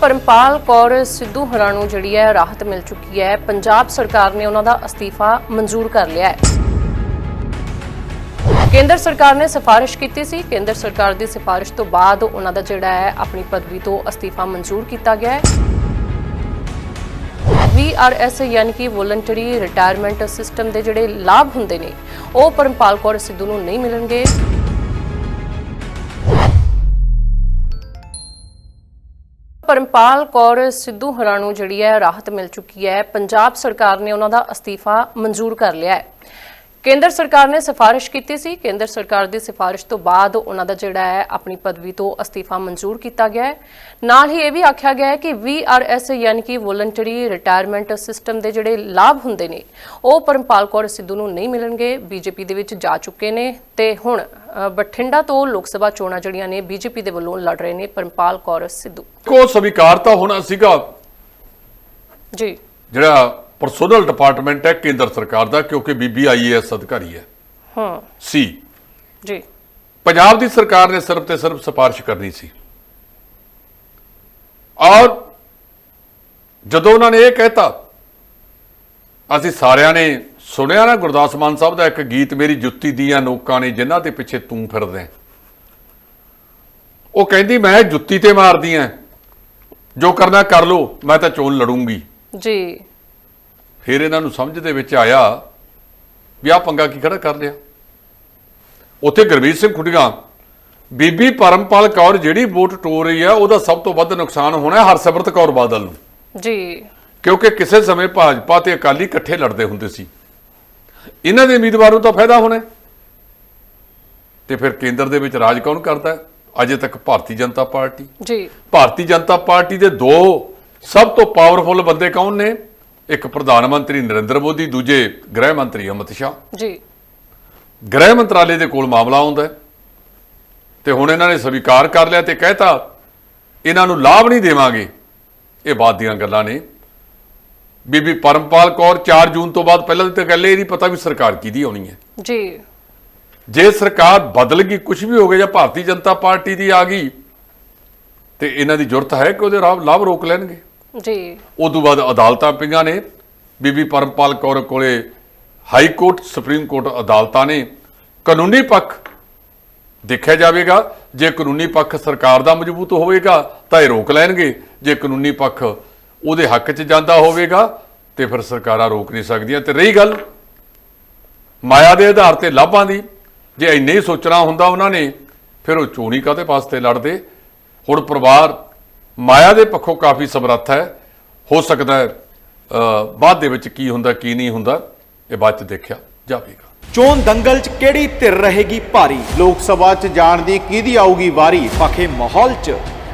ਪਰਮਪਾਲ ਕੌਰ ਸਿੱਧੂ ਹਰਾਂ ਨੂੰ ਜਿਹੜੀ ਹੈ ਰਾਹਤ ਮਿਲ ਚੁੱਕੀ ਹੈ। ਪੰਜਾਬ ਸਰਕਾਰ ਨੇ ਉਹਨਾਂ ਦਾ ਅਸਤੀਫਾ ਮਨਜ਼ੂਰ ਕਰ ਲਿਆ ਹੈ। ਕੇਂਦਰ ਸਰਕਾਰ ਨੇ ਸਿਫਾਰਿਸ਼ ਕੀਤੀ ਸੀ। ਕੇਂਦਰ ਸਰਕਾਰ ਦੀ ਸਿਫਾਰਿਸ਼ ਤੋਂ ਬਾਅਦ ਉਹਨਾਂ ਦਾ ਜਿਹੜਾ ਹੈ ਆਪਣੀ ਪਦਵੀ ਤੋਂ ਅਸਤੀਫਾ ਮਨਜ਼ੂਰ ਕੀਤਾ ਗਿਆ ਹੈ। ਵੀਆਰਐਸ ਯਾਨੀ ਕਿ ਵੋਲੰਟਰੀ ਰਿਟਾਇਰਮੈਂਟ ਸਿਸਟਮ ਦੇ ਜਿਹੜੇ ਲਾਭ ਹੁੰਦੇ ਨੇ, ਉਹ ਪਰਮਪਾਲ ਕੌਰ ਸਿੱਧੂ ਨੂੰ ਨਹੀਂ ਮਿਲਣਗੇ। ਪਰਮਪਾਲ ਕੌਰ ਸਿੱਧੂ ਹਰਾਂ ਨੂੰ ਜਿਹੜੀ ਹੈ ਰਾਹਤ ਮਿਲ ਚੁੱਕੀ ਹੈ। ਪੰਜਾਬ ਸਰਕਾਰ ਨੇ ਉਹਨਾਂ ਦਾ ਅਸਤੀਫਾ ਮਨਜ਼ੂਰ ਕਰ ਲਿਆ ਹੈ। ਕੇਂਦਰ ਸਰਕਾਰ ਨੇ ਸਿਫਾਰਿਸ਼ ਕੀਤੀ ਸੀ। ਕੇਂਦਰ ਸਰਕਾਰ ਦੀ ਸਿਫਾਰਿਸ਼ ਤੋਂ ਬਾਅਦ ਉਹਨਾਂ ਦਾ ਜਿਹੜਾ ਹੈ ਆਪਣੀ ਪਦਵੀ ਤੋਂ ਅਸਤੀਫਾ ਮਨਜ਼ੂਰ ਕੀਤਾ ਗਿਆ ਹੈ। ਨਾਲ ਹੀ ਇਹ ਵੀ ਆਖਿਆ ਗਿਆ ਹੈ ਕਿ ਵੀਆਰਐਸ ਯਾਨੀ ਕਿ ਵੋਲੰਟਰੀ ਰਿਟਾਇਰਮੈਂਟ ਸਿਸਟਮ ਦੇ ਜਿਹੜੇ ਲਾਭ ਹੁੰਦੇ ਨੇ, ਉਹ ਪਰਮਪਾਲ ਕੌਰ ਸਿੱਧੂ ਨੂੰ ਨਹੀਂ ਮਿਲਣਗੇ। ਬੀਜੇਪੀ ਦੇ ਵਿੱਚ ਜਾ ਚੁੱਕੇ ਨੇ ਤੇ ਹੁਣ ਬਠਿੰਡਾ ਤੋਂ ਲੋਕ ਸਭਾ ਚੋਣਾਂ ਜਿਹੜੀਆਂ ਨੇ ਬੀਜੇਪੀ ਦੇ ਵੱਲੋਂ ਲੜ ਰਹੇ ਨੇ ਪਰਮਪਾਲ ਕੌਰ ਸਿੱਧੂ। ਕੋ ਸਵੀਕਾਰ ਤਾਂ ਹੋਣਾ ਸੀਗਾ? ਜੀ। ਜਿਹੜਾ ਪਰਸਨਲ ਡਿਪਾਰਟਮੈਂਟ ਹੈ ਕੇਂਦਰ ਸਰਕਾਰ ਦਾ ਕਿਉਂਕਿ ਬੀਬੀ ਆਈਏਐਸ ਅਧਿਕਾਰੀ ਹੈ। ਹਾਂ। ਸੀ। ਜੀ। ਪੰਜਾਬ ਦੀ ਸਰਕਾਰ ਨੇ ਸਿਰਫ ਤੇ ਸਿਰਫ ਸਿਫਾਰਿਸ਼ ਕਰਨੀ ਸੀ। ਔਰ ਜਦੋਂ ਉਹਨਾਂ ਨੇ ਇਹ ਕਹਿਤਾ ਅਸੀਂ ਸਾਰਿਆਂ ਨੇ ਸੁਣਿਆ ਨਾ ਗੁਰਦਾਸ ਮਾਨ ਸਾਹਿਬ ਦਾ ਇੱਕ ਗੀਤ ਮੇਰੀ ਜੁੱਤੀ ਦੀਆਂ ਨੋਕਾਂ ਨੇ ਜਿਨ੍ਹਾਂ ਦੇ ਪਿੱਛੇ ਤੂੰ ਫਿਰਦਾ ਹੈ। ਉਹ ਕਹਿੰਦੀ ਮੈਂ ਜੁੱਤੀ ਤੇ ਮਾਰਦੀ ਆ ਜੋ ਕਰਨਾ ਕਰ ਲੋ ਮੈਂ ਤਾਂ ਚੋਣ ਲੜੂੰਗੀ। ਜੀ। ਫਿਰ ਇਹਨਾਂ ਨੂੰ ਸਮਝ ਦੇ ਵਿੱਚ ਆਇਆ ਵੀ ਆਹ ਪੰਗਾ ਕੀ ਖੜਾ ਕਰ ਲਿਆ। ਉੱਥੇ ਗੁਰਮੀਤ ਸਿੰਘ ਖੁੱਡੀਆਂ ਬੀਬੀ ਪਰਮਪਾਲ ਕੌਰ ਜਿਹੜੀ ਵੋਟ ਟੋ ਰਹੀ ਆ ਉਹਦਾ ਸਭ ਤੋਂ ਵੱਧ ਨੁਕਸਾਨ ਹੋਣਾ ਹੈ ਹਰਸਿਮਰਤ ਕੌਰ ਬਾਦਲ ਨੂੰ। ਜੀ। ਕਿਉਂਕਿ ਕਿਸੇ ਸਮੇਂ ਭਾਜਪਾ ਤੇ ਅਕਾਲੀ ਇਕੱਠੇ ਲੜਦੇ ਹੁੰਦੇ ਸੀ। ਇਹਨਾਂ ਦੇ ਉਮੀਦਵਾਰ ਨੂੰ ਤਾਂ ਫਾਇਦਾ ਹੋਣਾ। ਤੇ ਫਿਰ ਕੇਂਦਰ ਦੇ ਵਿੱਚ ਰਾਜ ਕੌਣ ਕਰਦਾ ਹੈ? ਅਜੇ ਤੱਕ ਭਾਰਤੀ ਜਨਤਾ ਪਾਰਟੀ। ਜੀ। ਭਾਰਤੀ ਜਨਤਾ ਪਾਰਟੀ ਦੇ ਦੋ ਸਭ ਤੋਂ ਪਾਵਰਫੁਲ ਬੰਦੇ ਕੌਣ ਨੇ? ਇੱਕ ਪ੍ਰਧਾਨ ਮੰਤਰੀ ਨਰਿੰਦਰ ਮੋਦੀ ਦੂਜੇ ਗ੍ਰਹਿ ਮੰਤਰੀ ਅਮਿਤ ਸ਼ਾਹ। ਜੀ। ਗ੍ਰਹਿ ਮੰਤਰਾਲੇ ਦੇ ਕੋਲ ਮਾਮਲਾ ਆਉਂਦਾ ਤੇ ਹੁਣ ਇਹਨਾਂ ਨੇ ਸਵੀਕਾਰ ਕਰ ਲਿਆ ਤੇ ਕਹਿਤਾ ਇਹਨਾਂ ਨੂੰ ਲਾਭ ਨਹੀਂ ਦੇਵਾਂਗੇ। ਇਹ ਬਾਤ ਦੀਆਂ ਗੱਲਾਂ ਨੇ। ਬੀਬੀ ਪਰਮਪਾਲ ਕੌਰ 4 ਜੂਨ ਤੋਂ ਬਾਅਦ ਪਹਿਲਾਂ ਤਾਂ ਗੱਲ ਇਹ ਨਹੀਂ ਪਤਾ ਵੀ ਸਰਕਾਰ ਕਿਹਦੀ ਆਉਣੀ ਹੈ। ਜੀ। ਜੇ ਸਰਕਾਰ ਬਦਲ ਗਈ ਕੁਝ ਵੀ ਹੋ ਗਿਆ ਜਾਂ ਭਾਰਤੀ ਜਨਤਾ ਪਾਰਟੀ ਦੀ ਆ ਗਈ ਤੇ ਇਹਨਾਂ ਦੀ ਜ਼ਰੂਰਤ ਹੈ ਕਿ ਉਹਦੇ ਰਾਹ ਲਾਭ ਰੋਕ ਲੈਣਗੇ? ਜੀ। ਉਦੋਂ ਬਾਅਦ ਅਦਾਲਤਾਂ ਪਈਆਂ ਨੇ। ਬੀਬੀ ਪਰਮਪਾਲ ਕੌਰ ਕੋਲੇ ਹਾਈ ਕੋਰਟ ਸੁਪਰੀਮ ਕੋਰਟ ਅਦਾਲਤਾਂ ਨੇ। ਕਾਨੂੰਨੀ ਪੱਖ ਦੇਖਿਆ ਜਾਵੇਗਾ। ਜੇ ਕਾਨੂੰਨੀ ਪੱਖ ਸਰਕਾਰ ਦਾ ਮਜ਼ਬੂਤ ਹੋਵੇਗਾ ਤਾਂ ਇਹ ਰੋਕ ਲੈਣਗੇ। ਜੇ ਕਾਨੂੰਨੀ ਪੱਖ ਉਹਦੇ ਹੱਕ 'ਚ ਜਾਂਦਾ ਹੋਵੇਗਾ ਤੇ ਫਿਰ ਸਰਕਾਰਾਂ ਰੋਕ ਨਹੀਂ ਸਕਦੀਆਂ। ਤੇ ਰਹੀ ਗੱਲ ਮਾਇਆ ਦੇ ਆਧਾਰ ਤੇ ਲਾਭਾਂ ਦੀ। ਜੇ ਇੰਨੇ ਹੀ ਸੋਚਣਾ ਹੁੰਦਾ ਉਹਨਾਂ ਨੇ, ਫਿਰ ਉਹ ਚੋਣੀ ਕਾਦੇ ਵਾਸਤੇ ਲੜਦੇ? ਹੁਣ ਪਰਿਵਾਰ ਮਾਇਆ ਦੇ ਪੱਖੋਂ ਕਾਫੀ ਸਮਰੱਥ ਹੈ। ਹੋ ਸਕਦਾ ਹੈ ਬਾਅਦ ਦੇ ਵਿੱਚ ਕੀ ਹੁੰਦਾ, ਕੀ ਨਹੀਂ ਹੁੰਦਾ, ਇਹ ਬਾਅਦ ਚ ਦੇਖਿਆ ਜਾਵੇਗਾ। ਚੋਣ ਦੰਗਲ 'ਚ ਕਿਹੜੀ ਧਿਰ ਰਹੇਗੀ ਭਾਰੀ? ਲੋਕ ਸਭਾ 'ਚ ਜਾਣ ਦੀ ਕਿਹਦੀ ਆਊਗੀ ਵਾਰੀ? ਪਖੇ ਮਾਹੌਲ 'ਚ।